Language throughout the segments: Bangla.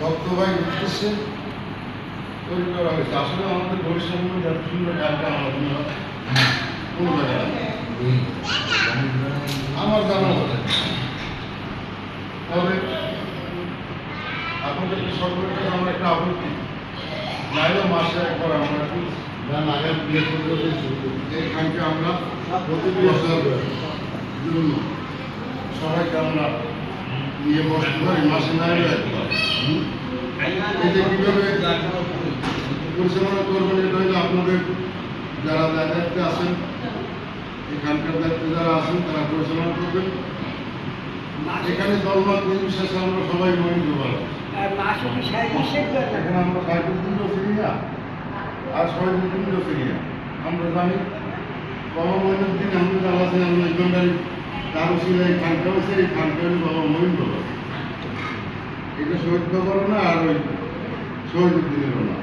ভক্তভাই উদ্দেশ্যে তৈরি করা হয়েছে। আসলে আমাদের বরিশাল মধ্যে এত সুন্দর গানটা জায়গায়? আমার জানা মতে। তবে আপনাদেরকে সকলের কাছে আমার একটা আপত্তি? নাইলে মাসে একবার আমরা গান আগে বিয়ে করতে এই গানকে আমরা বছর জন্য সবাইকে আমরা নিয়ে বসতে পারি। মাসে নাইলে একবার। যে কীভাবে পরিচালনা করবেন এটা হলো আপনাদের যারা দায়িত্বে আছেন এখানকার দায়িত্বে যারা আছেন তারা পরিচালনা করবেন এখানে দলমত নির্বিশেষে আমরা সবাই মহিন্দ্র ভালো এখানে আমরা সাইকুদ্দিনও ফিরি না আর শহীদুদ্দিনও ফিরি না আমরা জানি বাবা মহিনুদ্দিন আহমেদ আল্লাহ আমরা লেজেন্ডারি তারও ছিল এই খানটা হচ্ছে এই খানটা হলো বাবা মহিন্দ্র এটা শহীদ বাবারও না আর ওই শহীদুদ্দিনেরও না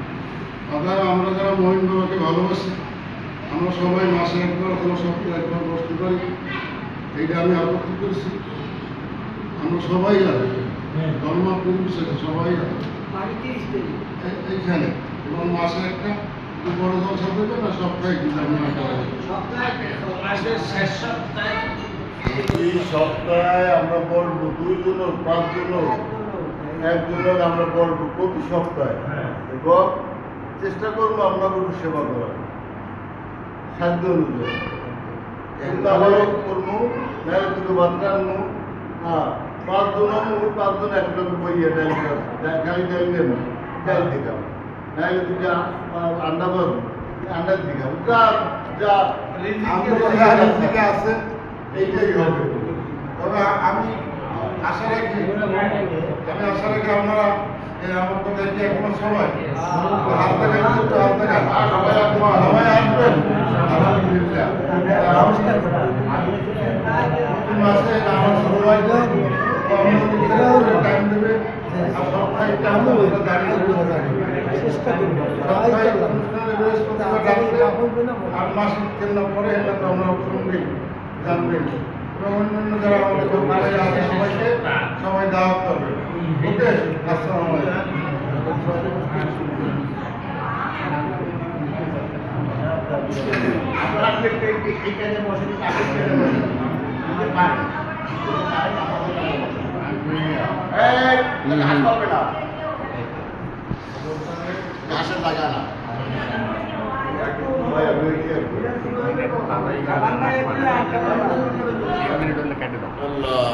অতএব আমরা যারা মহিন বাবাকে ভালোবাসি আমরা সবাই মাসে একবার অথবা সপ্তাহে একবার বসতে পারি। এইটা আমি আপত্তি করছি। আমরা সবাই যাব। ধর্ম নির্বিশেষে সবাই যাব। এই- এইখানে। এবং মাসে একটা বড় জলসা দেবে না সপ্তাহে কিন্তু আমি একটা এই সপ্তাহে আমরা বলব দুইজন পাঁচজন আমরা বলব প্রতি সপ্তাহে। এবং চেষ্টা করব আমরা গরু সেবা করার। সাধ্য অনুযায়ী। আবারও করব নাহলে দুটো বাচ্চা আনব হ্যাঁ পাঁচজন আনব পাঁচজন এক লোক বইয়ে ডাল খালি ডাল দিতাম নাহলে দুটা আন্ডা পাবো আন্ডা দিতাম যা যা আমরা আছে এইটাই হবে। তবে আমি আশা রাখি আমি আশা রাখি আপনারা আমার এখনও সময় হাত একটু হাত সবাই আসবেন। সবাই আসবেন। মাসে আমার সবাই টাইম দেবে। আর সপ্তাহে দাঁড়িয়ে চেষ্টা করব আর মাসিক কেন্দ্র পরে আমরা সঙ্গেই জানবেন এবং অন্যান্য যারা আমাদের গ্রুপে আছে সবাইকে সবাই দাওয়াত করবে ওকে আসসালামু আলাইকুম আপনারা একটু এখানে বসেন কাছে ছেড়ে বসেন দিতে পারেন এই হাত করবে না ঘাসের লাগা না আল্লাহ